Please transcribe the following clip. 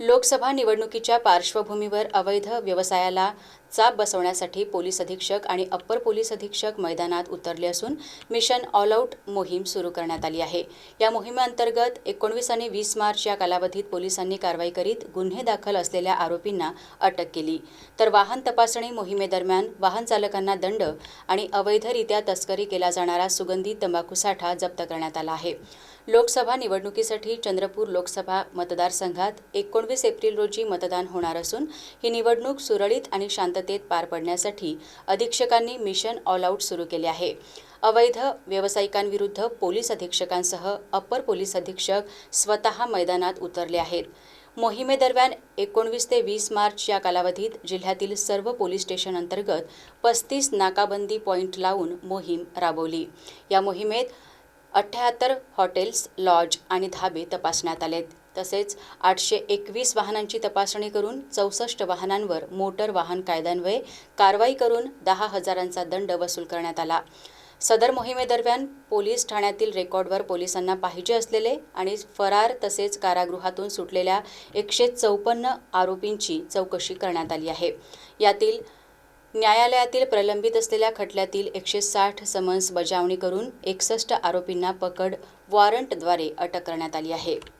लोकसभा निवडणुकीच्या पार्श्वभूमीवर अवैध व्यवसायाला चाप बसवण्यासाठी पोलीस अधीक्षक आणि अप्पर पोलीस अधीक्षक मैदानात उतरले असून मिशन ऑल आऊट मोहीम सुरू करण्यात आली आहे. या मोहिमेअंतर्गत एकोणवीस आणि वीस मार्च या कालावधीत पोलिसांनी कारवाई करीत गुन्हे दाखल असलेल्या आरोपींना अटक केली. तर वाहन तपासणी मोहिमेदरम्यान वाहन चालकांना दंड आणि अवैधरित्या तस्करी केला जाणारा सुगंधी तंबाखू साठा जप्त करण्यात आला आहे. लोकसभा निवडणुकीसाठी चंद्रपूर लोकसभा मतदारसंघात एकोण चोवीस एप्रिल रोजी मतदान होणार असून ही निवडणूक सुरळीत आणि शांततेत पार पडण्यासाठी अधीक्षकांनी मिशन ऑल आऊट सुरू केले आहे. अवैध व्यावसायिकांविरुद्ध पोलीस अधीक्षकांसह अप्पर पोलीस अधीक्षक स्वतः मैदानात उतरले आहेत. मोहिमेदरम्यान एकोणवीस ते वीस मार्च या कालावधीत जिल्ह्यातील सर्व पोलीस स्टेशन अंतर्गत पस्तीस नाकाबंदी पॉईंट लावून मोहीम राबवली. या मोहिमेत अठ्ठ्याहत्तर हॉटेल्स लॉज आणि धाबे तपासण्यात आलेत. तसेच आठशे एकवीस वाहनांची तपासणी करून चौसष्ट वाहनांवर मोटर वाहन कायद्यान्वये कारवाई करून दहा हजारांचा दंड वसूल करण्यात आला. सदर मोहिमेदरम्यान पोलीस ठाण्यातील रेकॉर्डवर पोलिसांना पाहिजे असलेले आणि फरार तसेच कारागृहातून सुटलेल्या एकशे चौपन्न आरोपींची चौकशी करण्यात आली आहे. यातील न्यायालयातील प्रलंबित असलेल्या खटल्यातील एकशे साठ समन्स बजावणी करून एकसष्ट आरोपींना पकड वॉरंटद्वारे अटक करण्यात आली आहे.